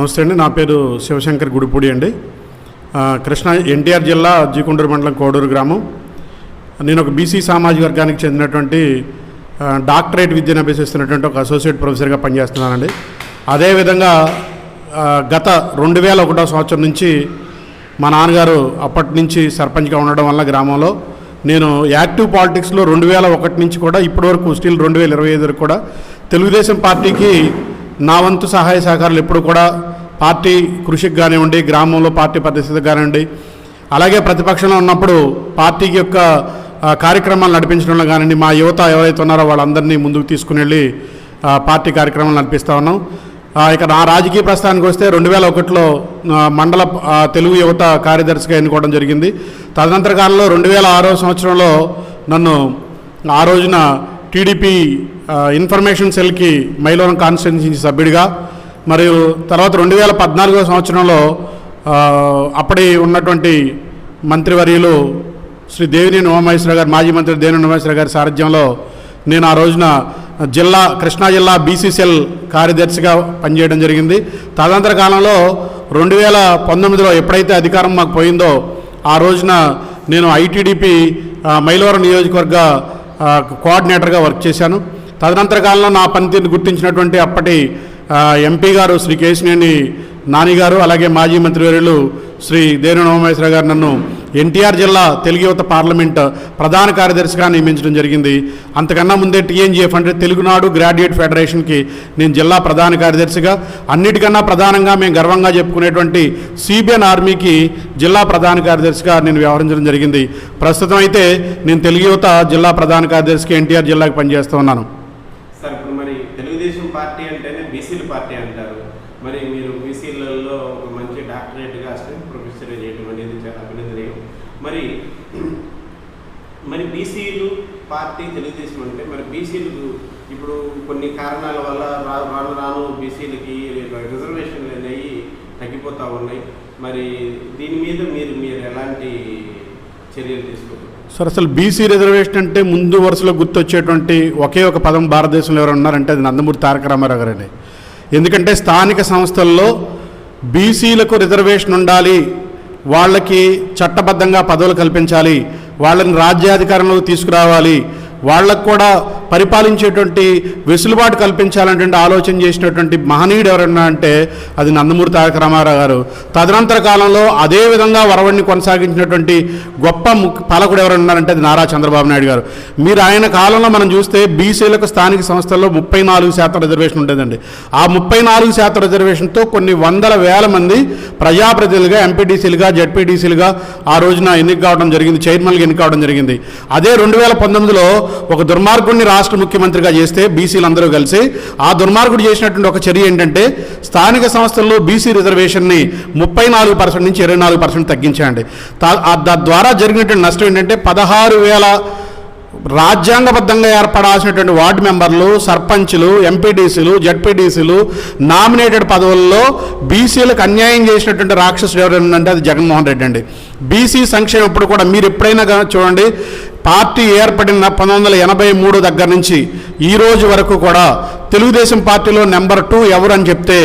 నమస్తే అండి నా పేరు శివశంకర్ గుడిపూడి అండి. కృష్ణా ఎన్టీఆర్ జిల్లా జీకుండూరు మండలం కోడూరు గ్రామం. నేను ఒక బీసీ సామాజిక వర్గానికి చెందినటువంటి డాక్టరేట్ విద్యను అభ్యసిస్తున్నటువంటి ఒక అసోసియేట్ ప్రొఫెసర్గా పనిచేస్తున్నానండి. అదేవిధంగా గత రెండు వేల ఒకటో సంవత్సరం నుంచి మా నాన్నగారు అప్పటి నుంచి సర్పంచ్గా ఉండడం వల్ల గ్రామంలో నేను యాక్టివ్ పాలిటిక్స్లో రెండు వేల ఒకటి నుంచి కూడా ఇప్పటివరకు స్టిల్ రెండు వేల ఇరవై ఐదు వరకు కూడా తెలుగుదేశం పార్టీకి నా వంతు సహాయ సహకారాలు ఎప్పుడు కూడా పార్టీ కృషికి కానివ్వండి గ్రామంలో పార్టీ పరిస్థితికి కానివ్వండి అలాగే ప్రతిపక్షంలో ఉన్నప్పుడు పార్టీకి యొక్క కార్యక్రమాలు నడిపించడంలో కానివ్వండి మా యువత ఎవరైతే ఉన్నారో వాళ్ళందరినీ ముందుకు తీసుకుని వెళ్ళి పార్టీ కార్యక్రమాలు నడిపిస్తూ ఉన్నాం. ఇక నా రాజకీయ ప్రస్థానానికి వస్తే రెండు వేల ఒకటిలో మండల తెలుగు యువత కార్యదర్శిగా ఎన్నుకోవడం జరిగింది. తదనంతర కాలంలో రెండు వేల ఆరో సంవత్సరంలో నన్ను ఆ రోజున టీడీపీ ఇన్ఫర్మేషన్ సెల్కి మైలోరం కాన్స్టిట్యున్సీ సభ్యుడిగా మరియు తర్వాత రెండు వేల పద్నాలుగో సంవత్సరంలో అప్పటి ఉన్నటువంటి మంత్రివర్యులు శ్రీ దేవినేని ఉమామహేశ్వర గారు మాజీ మంత్రి దేవినేని ఉమామహేశ్వర గారి సారథ్యంలో నేను ఆ రోజున జిల్లా కృష్ణా జిల్లా బీసీసీఎల్ కార్యదర్శిగా పనిచేయడం జరిగింది. తదనంతర కాలంలో రెండు వేల పంతొమ్మిదిలో ఎప్పుడైతే అధికారం మాకు పోయిందో ఆ రోజున నేను ఐటీడీపీ మైలవరం నియోజకవర్గ కోఆర్డినేటర్గా వర్క్ చేశాను. తదనంతర కాలంలో నా పనితీరుని గుర్తించినటువంటి అప్పటి ఎంపీ గారు శ్రీ కేశినేని నాని గారు అలాగే మాజీ మంత్రివర్యులు శ్రీ దేని ఉమామహేశ్వర గారు నన్ను ఎన్టీఆర్ జిల్లా తెలుగు యువత పార్లమెంట్ ప్రధాన కార్యదర్శిగా నియమించడం జరిగింది. అంతకన్నా ముందే టీఎన్జిఎఫ్ అంటే తెలుగునాడు గ్రాడ్యుయేట్ ఫెడరేషన్కి నేను జిల్లా ప్రధాన కార్యదర్శిగా అన్నిటికన్నా ప్రధానంగా మేము గర్వంగా చెప్పుకునేటువంటి సిబిఎన్ ఆర్మీకి జిల్లా ప్రధాన కార్యదర్శిగా నేను వ్యవహరించడం జరిగింది. ప్రస్తుతం అయితే నేను తెలుగు యువత జిల్లా ప్రధాన కార్యదర్శిగా ఎన్టీఆర్ జిల్లాకి పనిచేస్తూ ఉన్నాను. తెలుగుదేశం పార్టీ అంటేనే బీసీల పార్టీ అంటారు మరి మీరు బీసీలలో ఒక మంచి డాక్టరేట్గా అసిస్టెంట్ ప్రొఫెసర్ చేయడం అనేది చాలా అభినందనీయం మరి మరి బీసీలు పార్టీ తెలుగుదేశం అంటే మరి బీసీలకు ఇప్పుడు కొన్ని కారణాల వల్ల రా- రాను రాను బీసీలకి రిజర్వేషన్లు అనేవి తగ్గిపోతూ ఉన్నాయి. మరి దీని మీద మీరు మీరు ఎలాంటి చర్యలు తీసుకుంటారు సార్ అసలు బీసీ రిజర్వేషన్ అంటే ముందు వరుసలో గుర్తొచ్చేటువంటి ఒకే ఒక పదం భారతదేశంలో ఎవరు ఉన్నారంటే అది నందమూరి తారక రామారావు గారండి. ఎందుకంటే స్థానిక సంస్థల్లో బీసీలకు రిజర్వేషన్ ఉండాలి వాళ్ళకి చట్టబద్ధంగా పదవులు కల్పించాలి వాళ్ళని రాజ్యాధికారంలోకి తీసుకురావాలి వాళ్ళకు కూడా పరిపాలించేటువంటి వెసులుబాటు కల్పించాలనేటువంటి ఆలోచన చేసినటువంటి మహనీయుడు ఎవరన్నా అంటే అది నందమూరి తారక రామారావు గారు. తదనంతర కాలంలో అదే విధంగా వరవడిని కొనసాగించినటువంటి గొప్ప ముక్- పాలకుడు ఎవరన్నారంటే అది నారా చంద్రబాబు నాయుడు గారు. మీరు ఆయన కాలంలో మనం చూస్తే బీసీలకు స్థానిక సంస్థల్లో ముప్పై నాలుగు శాతం రిజర్వేషన్ ఉంటుందండి ఆ ముప్పై నాలుగు శాతం రిజర్వేషన్తో కొన్ని వందల వేల మంది ప్రజాప్రతినిధులుగా ఎంపీటీసీలుగా జడ్పీటీసీలుగా ఆ రోజున ఎన్నిక కావడం జరిగింది చైర్మన్గా ఎన్నిక కావడం జరిగింది. అదే రెండు వేల పంతొమ్మిదిలో ఒక దుర్మార్గుడిని రాష్ట్ర ముఖ్యమంత్రిగా చేస్తే బీసీలందరూ కలిసి ఆ దుర్మార్గుడు చేసినటువంటి ఒక చర్య ఏంటంటే స్థానిక సంస్థల్లో బీసీ రిజర్వేషన్ని ముప్పై నాలుగు పర్సెంట్ నుంచి ఇరవై నాలుగు పర్సెంట్ తగ్గించండి ద్వారా జరిగినటువంటి నష్టం ఏంటంటే పదహారు వేల రాజ్యాంగబద్ధంగా ఏర్పడాల్సినటువంటి వార్డు మెంబర్లు సర్పంచ్లు ఎంపీడీసీలు జడ్పీడీసీలు నామినేటెడ్ పదవుల్లో బీసీలకు అన్యాయం చేసినటువంటి రాక్షసుడు ఎవరైనా అది జగన్మోహన్ రెడ్డి అండి. బీసీ సంక్షేమం ఇప్పుడు కూడా మీరు ఎప్పుడైనా చూడండి పార్టీ ఏర్పడిన పంతొమ్మిది వందల ఎనభై మూడు దగ్గర నుంచి ఈ రోజు వరకు కూడా తెలుగుదేశం పార్టీలో నెంబర్ టూ ఎవరు అని చెప్తే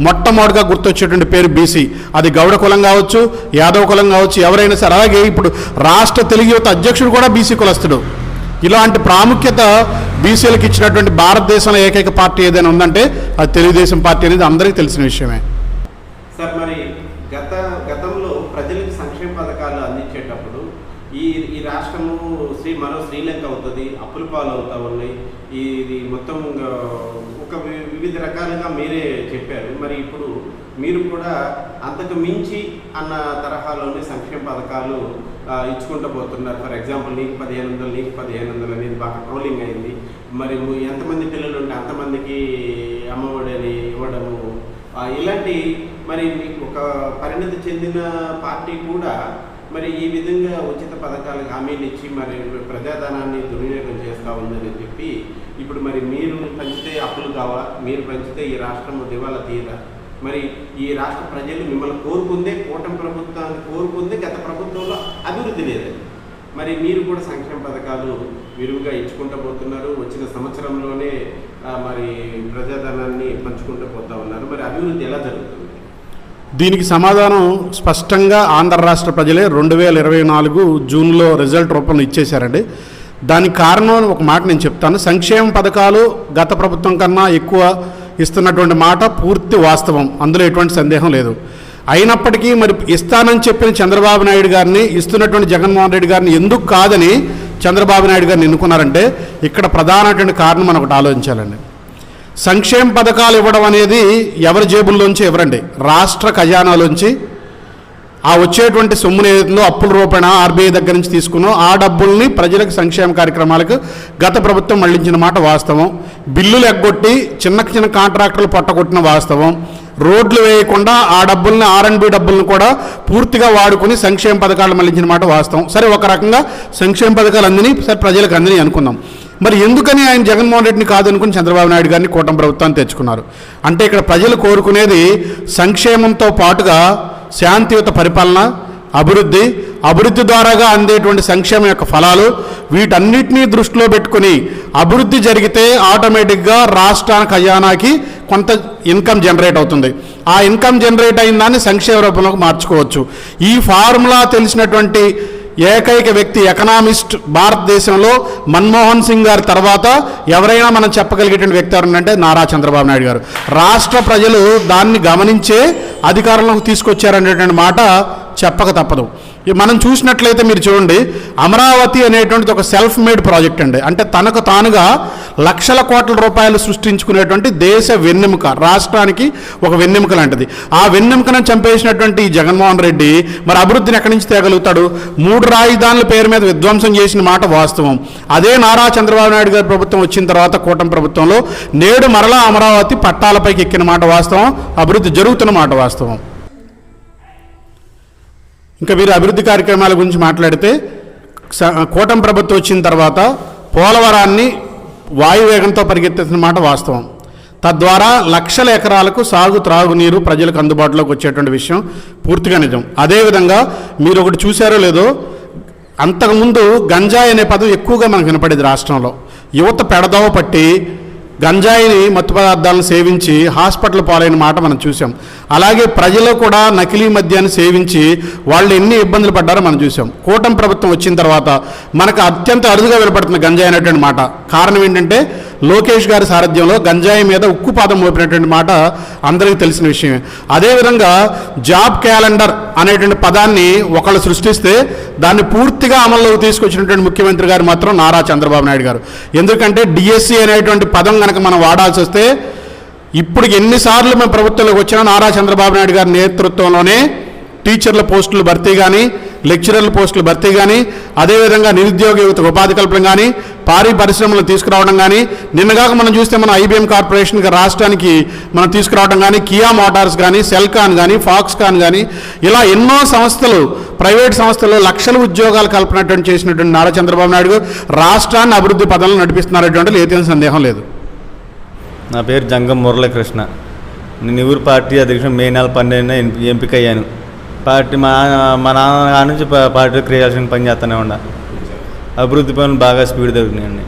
మొట్టమొదటిగా గుర్తొచ్చేటువంటి పేరు బీసీ. అది గౌడ కులం కావచ్చు యాదవ కులం కావచ్చు ఎవరైనా సరే. అలాగే ఇప్పుడు రాష్ట్ర తెలుగు యువత అధ్యక్షుడు కూడా బీసీ కులస్తుడు. ఇలాంటి ప్రాముఖ్యత బీసీలకు ఇచ్చినటువంటి భారతదేశంలో ఏకైక పార్టీ ఏదైనా ఉందంటే అది తెలుగుదేశం పార్టీ అనేది అందరికీ తెలిసిన విషయమే. సార్ మరి గత గతంలో ప్రజలకు సంక్షేమ పథకాలు అందించేటప్పుడు ఈ ఈ రాష్ట్రము శ్రీ మరో శ్రీలంక అవుతుంది అప్పుల పాలు అవుతా ఉన్నాయి ఈ- ఇది మొత్తం ఇంకా ఒక వి- విధంగా మీరే చెప్పారు. మరి ఇప్పుడు మీరు కూడా అంతకు మించి అన్న తరహాలోనే సంక్షేమ పథకాలు ఇచ్చుకుంటూ పోతున్నారు. ఫర్ ఎగ్జాంపుల్ నీకు పదిహేను వందలు నీకు పదిహేను వందలు అనేది బాగా ట్రోలింగ్ అయింది. మరి ఎంతమంది పిల్లలు ఉంటే అంతమందికి అమ్మఒడి అని ఇవ్వడము ఇలాంటి మరి మీకు ఒక పరిణతి చెందిన పార్టీ కూడా మరి ఈ విధంగా ఉచిత పథకాలకు హామీలు ఇచ్చి మరి ప్రజాధనాన్ని దుర్వినియోగం చేస్తూ ఉందని చెప్పి ఇప్పుడు మరి మీరు పంచితే అప్పులు కావా? మీరు పంచితే ఈ రాష్ట్రం దివాలా తీయదా మరి ఈ రాష్ట్ర ప్రజలు మిమ్మల్ని కోరుకుందే కూటమి ప్రభుత్వాన్ని కోరుకుందే గత ప్రభుత్వంలో అభివృద్ధి లేదు. మరి మీరు కూడా సంక్షేమ పథకాలు విరివిగా ఇచ్చుకుంటూ పోతున్నారు. వచ్చిన సంవత్సరంలోనే మరి ప్రజాధనాన్ని పంచుకుంటూ పోతా ఉన్నారు. మరి అభివృద్ధి ఎలా జరుగుతుంది? దీనికి సమాధానం స్పష్టంగా ఆంధ్ర రాష్ట్ర ప్రజలే రెండు వేల ఇరవై నాలుగు జూన్లో రిజల్ట్ రూపంలో ఇచ్చేశారండి. దానికి కారణం ఒక మాట నేను చెప్తాను. సంక్షేమ పథకాలు గత ప్రభుత్వం కన్నా ఎక్కువ ఇస్తున్నటువంటి మాట పూర్తి వాస్తవం. అందులో ఎటువంటి సందేహం లేదు. అయినప్పటికీ మరి ఇస్తానని చెప్పిన చంద్రబాబు నాయుడు గారిని ఇస్తున్నటువంటి జగన్మోహన్ రెడ్డి గారిని ఎందుకు కాదని చంద్రబాబు నాయుడు గారిని ఎన్నుకున్నారంటే ఇక్కడ ప్రధానమైనటువంటి కారణం మనం ఒకటి ఆలోచించాలండి. సంక్షేమ పథకాలు ఇవ్వడం అనేది ఎవరి జేబుల్లోంచి? ఇవ్వరండి రాష్ట్ర ఖజానాలోంచి. ఆ వచ్చేటువంటి సొమ్ముని ఏదైతుందో అప్పుల రూపేణ ఆర్బీఐ దగ్గర నుంచి తీసుకున్నో ఆ డబ్బుల్ని ప్రజలకు సంక్షేమ కార్యక్రమాలకు గత ప్రభుత్వం మళ్ళించిన మాట వాస్తవం. బిల్లులు ఎగ్గొట్టి చిన్న చిన్న కాంట్రాక్టర్లు పట్టగొట్టిన వాస్తవం. రోడ్లు వేయకుండా ఆ డబ్బుల్ని ఆర్ఎండ్బి డబ్బుల్ని కూడా పూర్తిగా వాడుకుని సంక్షేమ పథకాలు మళ్ళించిన మాట వాస్తవం. సరే ఒక రకంగా సంక్షేమ పథకాలు అందిని సరే ప్రజలకు అందిని అనుకుందాం. మరి ఎందుకని ఆయన జగన్మోహన్ రెడ్డిని కాదనుకుని చంద్రబాబు నాయుడు గారిని కూటమి ప్రభుత్వాన్ని తెచ్చుకున్నారు? అంటే ఇక్కడ ప్రజలు కోరుకునేది సంక్షేమంతో పాటుగా శాంతియుత పరిపాలన అభివృద్ధి అభివృద్ధి ద్వారాగా అందేటువంటి సంక్షేమం యొక్క ఫలాలు వీటన్నిటినీ దృష్టిలో పెట్టుకుని అభివృద్ధి జరిగితే ఆటోమేటిక్గా రాష్ట్ర ఖజానాకి కొంత ఇన్కమ్ జనరేట్ అవుతుంది. ఆ ఇన్కమ్ జనరేట్ అయిన దాన్ని సంక్షేమ రూపంలోకి మార్చుకోవచ్చు. ఈ ఫార్ములా తెలిసినటువంటి ఏకైక వ్యక్తి ఎకనామిస్ట్ భారతదేశంలో మన్మోహన్ సింగ్ గారి తర్వాత ఎవరైనా మనం చెప్పగలిగేటువంటి వ్యక్తి ఎవరంటే నారా చంద్రబాబు నాయుడు గారు. రాష్ట్ర ప్రజలు దాన్ని గమనించే అధికారంలోకి తీసుకొచ్చారనేటువంటి మాట చెప్పక తప్పదు. మనం చూసినట్లయితే మీరు చూడండి అమరావతి అనేటువంటిది ఒక సెల్ఫ్ మేడ్ ప్రాజెక్ట్ అండి. అంటే తనకు తానుగా లక్షల కోట్ల రూపాయలు సృష్టించుకునేటువంటి దేశ వెన్నెముక రాష్ట్రానికి ఒక వెన్నెముక లాంటిది. ఆ వెన్నెముకను చంపేసినటువంటి జగన్మోహన్ రెడ్డి మరి అభివృద్ధిని ఎక్కడి నుంచి తేగలుగుతాడు? మూడు రాజధానుల పేరు మీద విధ్వంసం చేసిన మాట వాస్తవం. అదే నారా చంద్రబాబు నాయుడు గారి ప్రభుత్వం వచ్చిన తర్వాత కూటమి ప్రభుత్వంలో నేడు మరలా అమరావతి పట్టాలపైకి ఎక్కిన మాట వాస్తవం అభివృద్ధి జరుగుతున్న మాట వాస్తవం. ఇంకా మీరు అభివృద్ధి కార్యక్రమాల గురించి మాట్లాడితే స- కూటమి ప్రభుత్వం వచ్చిన తర్వాత పోలవరాన్ని వాయువేగంతో పరిగెత్తిన మాట వాస్తవం. తద్వారా లక్షల ఎకరాలకు సాగు త్రాగునీరు ప్రజలకు అందుబాటులోకి వచ్చేటువంటి విషయం పూర్తిగా నిజం. అదేవిధంగా మీరు ఒకటి చూశారో లేదో అంతకుముందు గంజాయి అనే పదం ఎక్కువగా మనకు వినపడేది రాష్ట్రంలో. యువత పెడదోవ పట్టి గంజాయిని మత్తు పదార్థాలను సేవించి హాస్పిటల్ పాలైన మాట మనం చూసాం అలాగే ప్రజలు కూడా నకిలీ మద్యాన్ని సేవించి వాళ్ళు ఎన్ని ఇబ్బందులు పడ్డారో మనం చూసాం కూటమి ప్రభుత్వం వచ్చిన తర్వాత మనకు అత్యంత అరుదుగా వినపడుతున్న గంజాయి అనేటువంటి మాట. కారణం ఏంటంటే లోకేష్ గారి సారథ్యంలో గంజాయి మీద ఉక్కుపాదం మోపినటువంటి మాట అందరికీ తెలిసిన విషయమే. అదేవిధంగా జాబ్ క్యాలెండర్ అనేటువంటి పదాన్ని ఒకళ్ళు సృష్టిస్తే దాన్ని పూర్తిగా అమల్లోకి తీసుకొచ్చినటువంటి ముఖ్యమంత్రి గారు మాత్రం నారా చంద్రబాబు నాయుడు గారు. ఎందుకంటే డిఎస్సి అనేటువంటి పదం కనుక మనం వాడాల్సి వస్తే ఇప్పుడు ఎన్నిసార్లు మేము ప్రభుత్వంలోకి వచ్చినా నారా చంద్రబాబు నాయుడు గారి నేతృత్వంలోనే టీచర్ల పోస్టులు భర్తీ కానీ లెక్చరర్ల పోస్టులు భర్తీ కానీ అదేవిధంగా నిరుద్యోగ యువతకు ఉపాధి కల్పన కానీ భారీ పరిశ్రమలు తీసుకురావడం కానీ నిన్నగాక మనం చూస్తే మన ఐబీఎం కార్పొరేషన్ రాష్ట్రానికి మనం తీసుకురావడం కానీ కియా మోటార్స్ కానీ సెల్కాన్ కానీ ఫాక్స్కాన్ కానీ ఇలా ఎన్నో సంస్థలు ప్రైవేట్ సంస్థలు లక్షల ఉద్యోగాలు కల్పనటువంటి చేసినటువంటి నారా చంద్రబాబు నాయుడు రాష్ట్రాన్ని అభివృద్ధి పదంలో నడిపిస్తున్నారటువంటి ఏదైనా సందేహం లేదు. నా పేరు జంగం మురళీకృష్ణ. నేను ఊరు పార్టీ అధ్యక్షుడు మే నెల పన్నెండున ఎంపికయ్యాను. ఎంపిక అయ్యాను పార్టీ మా మా నాన్న నుంచి పార్టీ క్రియాల్సిన పని చేస్తూనే ఉండ. అభివృద్ధి పనులు బాగా స్పీడ్ తగ్గుతున్నాయండి.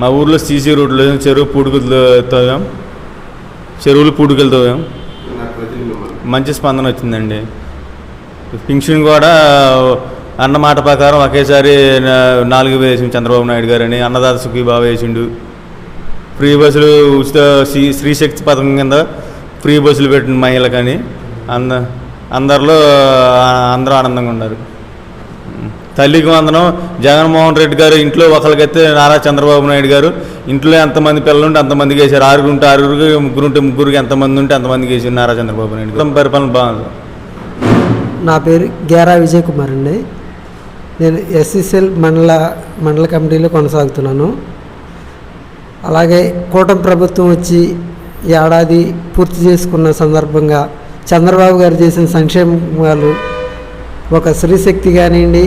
మా ఊర్లో సీసీ రోడ్లు చెరువు పుడుకులు తోగాం చెరువులు పూడుకలు తోగాం మంచి స్పందన వచ్చిందండి. పింఛన్ కూడా అన్నమాట ప్రకారం ఒకేసారి నాలుగు వేసి చంద్రబాబు నాయుడు గారని అన్నదాత సుఖీబాబు వేసిండు. ఫ్రీ బస్సులు ఉచిత శ్రీ శ్రీశక్తి పథకం కింద ఫ్రీ బస్సులు పెట్టిన మహిళకని అంద అందరిలో అందరూ ఆనందంగా ఉన్నారు. తల్లికి వందనం జగన్మోహన్ రెడ్డి గారు ఇంట్లో ఒకరికైతే నారా చంద్రబాబు నాయుడు గారు ఇంట్లో ఎంతమంది పిల్లలు ఉంటే అంతమందికి వేసారు ఆరుగురు ఉంటే ఆరుగురికి ముగ్గురు ఉంటే ముగ్గురికి ఎంతమంది ఉంటే అంతమందికి వేసారు నారా చంద్రబాబు నాయుడు గారు. పరిపాలన బాగుంది? నా పేరు గేరా విజయ్ కుమార్ అండి. నేను ఎస్ఎస్ఎల్ మండల మండల కమిటీలో కొనసాగుతున్నాను. అలాగే కూటమి ప్రభుత్వం వచ్చి ఏడాది పూర్తి చేసుకున్న సందర్భంగా చంద్రబాబు గారు చేసిన సంక్షేమాలు ఒక స్త్రీశక్తి కానివ్వండి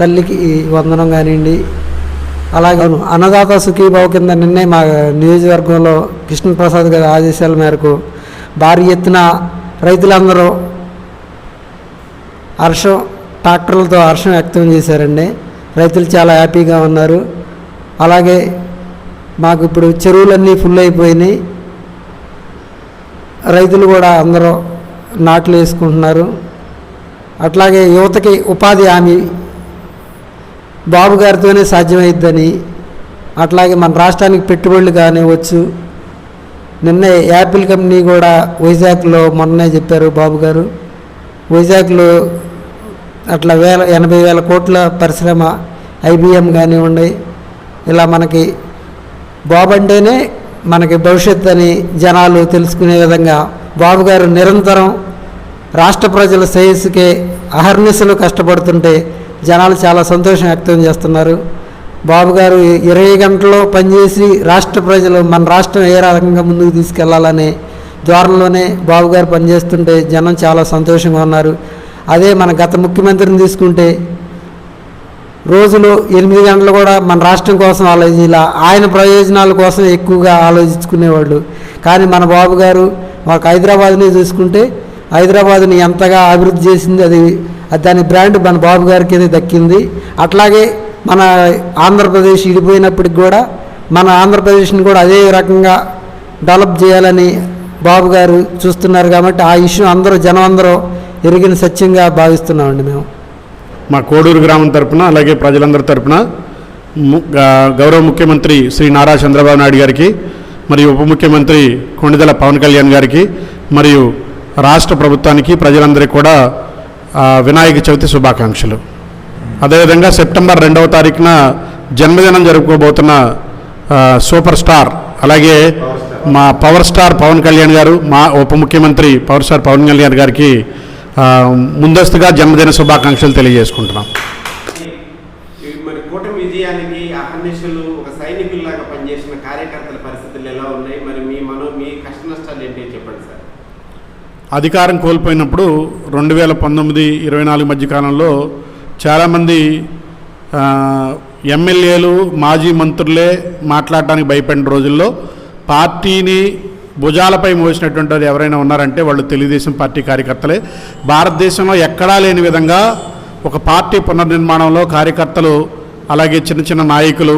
తల్లికి వందనం కానివ్వండి అలాగే అన్నదాత సుఖీభావ కింద నిన్నే మా నియోజకవర్గంలో కృష్ణప్రసాద్ గారి ఆదేశాల మేరకు భారీ ఎత్తున రైతులందరూ హర్షం ట్రాక్టర్లతో హర్షం వ్యక్తం చేశారండి. రైతులు చాలా హ్యాపీగా ఉన్నారు. అలాగే మాకు ఇప్పుడు చెరువులన్నీ ఫుల్ అయిపోయినాయి. రైతులు కూడా అందరూ నాట్లు వేసుకుంటున్నారు. అట్లాగే యువతకి ఉపాధి హామీ బాబు గారితోనే సాధ్యమైద్దని అట్లాగే మన రాష్ట్రానికి పెట్టుబడులు కానివ్వచ్చు. నిన్నే యాపిల్ కంపెనీ కూడా వైజాగ్లో మొన్నే చెప్పారు బాబు గారు. వైజాగ్లో అట్లా వేల ఎనభై వేల కోట్ల పరిశ్రమ ఐబిఎం కానివ్వండి ఇలా మనకి బాబు అంటేనే మనకి భవిష్యత్ అని జనాలు తెలుసుకునే విధంగా బాబు గారు నిరంతరం రాష్ట్ర ప్రజల శ్రేయస్సుకే అహర్నిశలు కష్టపడుతుంటే జనాలు చాలా సంతోషం వ్యక్తం చేస్తున్నారు. బాబు గారు ఇరవై గంటల్లో పనిచేసి రాష్ట్ర ప్రజలు మన రాష్ట్రం ఏ రకంగా ముందుకు తీసుకెళ్ళాలనే ద్వారంలోనే బాబు గారు పనిచేస్తుంటే జనం చాలా సంతోషంగా ఉన్నారు. అదే మన గత ముఖ్యమంత్రిని తీసుకుంటే రోజులు ఎనిమిది గంటలు కూడా మన రాష్ట్రం కోసం ఆలోచించాల. ఆయన ప్రయోజనాల కోసం ఎక్కువగా ఆలోచించుకునేవాళ్ళు. కానీ మన బాబు గారు మాకు హైదరాబాద్ని చూసుకుంటే హైదరాబాద్ని ఎంతగా అభివృద్ధి చేసింది అది దాని బ్రాండ్ మన బాబు గారికి అది దక్కింది. అట్లాగే మన ఆంధ్రప్రదేశ్ ఇడిపోయినప్పటికి కూడా మన ఆంధ్రప్రదేశ్ని కూడా అదే రకంగా డెవలప్ చేయాలని బాబు గారు చూస్తున్నారు కాబట్టి ఆ ఇష్యూ అందరూ జనం అందరూ ఎరిగిన సత్యంగా భావిస్తున్నామండి మేము. మా కోడూరు గ్రామం తరపున అలాగే ప్రజలందరి తరపున ము- గౌరవ ముఖ్యమంత్రి శ్రీ నారా చంద్రబాబు నాయుడు గారికి మరియు ఉప ముఖ్యమంత్రి కొండిదల పవన్ కళ్యాణ్ గారికి మరియు రాష్ట్ర ప్రభుత్వానికి ప్రజలందరికీ కూడా వినాయక చవితి శుభాకాంక్షలు. అదేవిధంగా సెప్టెంబర్ రెండవ తారీఖున జన్మదినం జరుపుకోబోతున్న సూపర్ స్టార్ అలాగే మా పవర్ స్టార్ పవన్ కళ్యాణ్ గారు మా ఉప ముఖ్యమంత్రి పవర్ స్టార్ పవన్ కళ్యాణ్ గారికి ముందస్తుగా జన్మదిన శుభాకాంక్షలు తెలియజేసుకుంటున్నాం. ఈ మరి కూటమి విజయానికి అహర్నిశలు ఒక సైనికుల్లాగా పనిచేసిన కార్యకర్తల పరిస్థితులు ఎలా ఉన్నాయి? మరి మీ మనో మీ కష్ట నష్టాలు ఏంటి చెప్పండి సార్. అధికారం కోల్పోయినప్పుడు రెండు వేల పంతొమ్మిది ఇరవై నాలుగు మధ్య కాలంలో చాలామంది ఎమ్మెల్యేలు మాజీ మంత్రులే మాట్లాడటానికి భయపడిన రోజుల్లో పార్టీని భుజాలపై మోసినటువంటి వారు ఎవరైనా ఉన్నారంటే వాళ్ళు తెలుగుదేశం పార్టీ కార్యకర్తలే. భారతదేశంలో ఎక్కడా లేని విధంగా ఒక పార్టీ పునర్నిర్మాణంలో కార్యకర్తలు అలాగే చిన్న చిన్న నాయకులు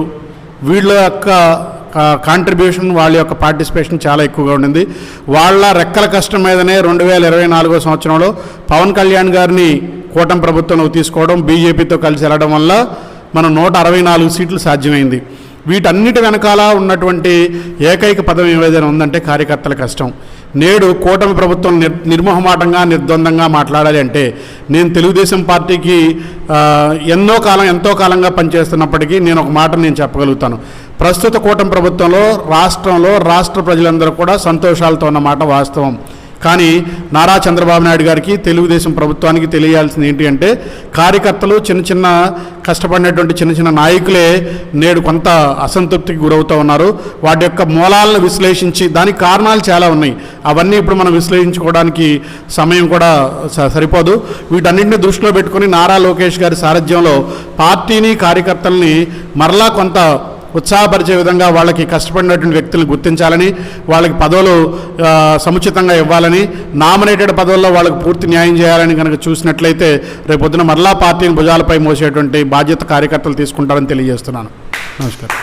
వీళ్ళ యొక్క కాంట్రిబ్యూషన్ వాళ్ళ యొక్క పార్టిసిపేషన్ చాలా ఎక్కువగా ఉండింది. వాళ్ళ రెక్కల కష్టం మీదనే రెండు వేల ఇరవై నాలుగో సంవత్సరంలో పవన్ కళ్యాణ్ గారిని కూటమి ప్రభుత్వంలో తీసుకోవడం బీజేపీతో కలిసి వెళ్ళడం వల్ల మనం నూట అరవై నాలుగు సీట్లు సాధ్యమైంది. వీటన్నిటి వెనకాల ఉన్నటువంటి ఏకైక పదం ఏదైనా ఉందంటే కార్యకర్తల కష్టం. నేడు కూటమి ప్రభుత్వం నిర్ నిర్మోహమాటంగా నిర్ద్వందంగా మాట్లాడాలి అంటే నేను తెలుగుదేశం పార్టీకి ఎన్నో కాలం ఎంతో కాలంగా పనిచేస్తున్నప్పటికీ నేను ఒక మాట నేను చెప్పగలుగుతాను. ప్రస్తుత కూటమి ప్రభుత్వంలో రాష్ట్రంలో రాష్ట్ర ప్రజలందరూ కూడా సంతోషాలతో ఉన్నమాట వాస్తవం. కానీ నారా చంద్రబాబు నాయుడు గారికి తెలుగుదేశం ప్రభుత్వానికి తెలియాల్సింది ఏంటి అంటే కార్యకర్తలు చిన్న చిన్న కష్టపడినటువంటి చిన్న చిన్న నాయకులే నేడు కొంత అసంతృప్తికి గురవుతూ ఉన్నారు. వాటి యొక్క మూలాలను విశ్లేషించి దానికి కారణాలు చాలా ఉన్నాయి. అవన్నీ ఇప్పుడు మనం విశ్లేషించుకోవడానికి సమయం కూడా స- సరిపోదు. వీటన్నింటిని దృష్టిలో పెట్టుకుని నారా లోకేష్ గారి సారథ్యంలో పార్టీని కార్యకర్తల్ని మరలా కొంత ఉత్సాహపరిచే విధంగా వాళ్ళకి కష్టపడినటువంటి వ్యక్తులను గుర్తించాలని వాళ్ళకి పదవులు సముచితంగా ఇవ్వాలని నామినేటెడ్ పదవుల్లో వాళ్ళకి పూర్తి న్యాయం చేయాలని కనుక చూసినట్లయితే రేపొద్దున మరలా పార్టీని భుజాలపై మోసేటువంటి బాధ్యత కార్యకర్తలు తీసుకుంటారని తెలియజేస్తున్నాను. నమస్కారం.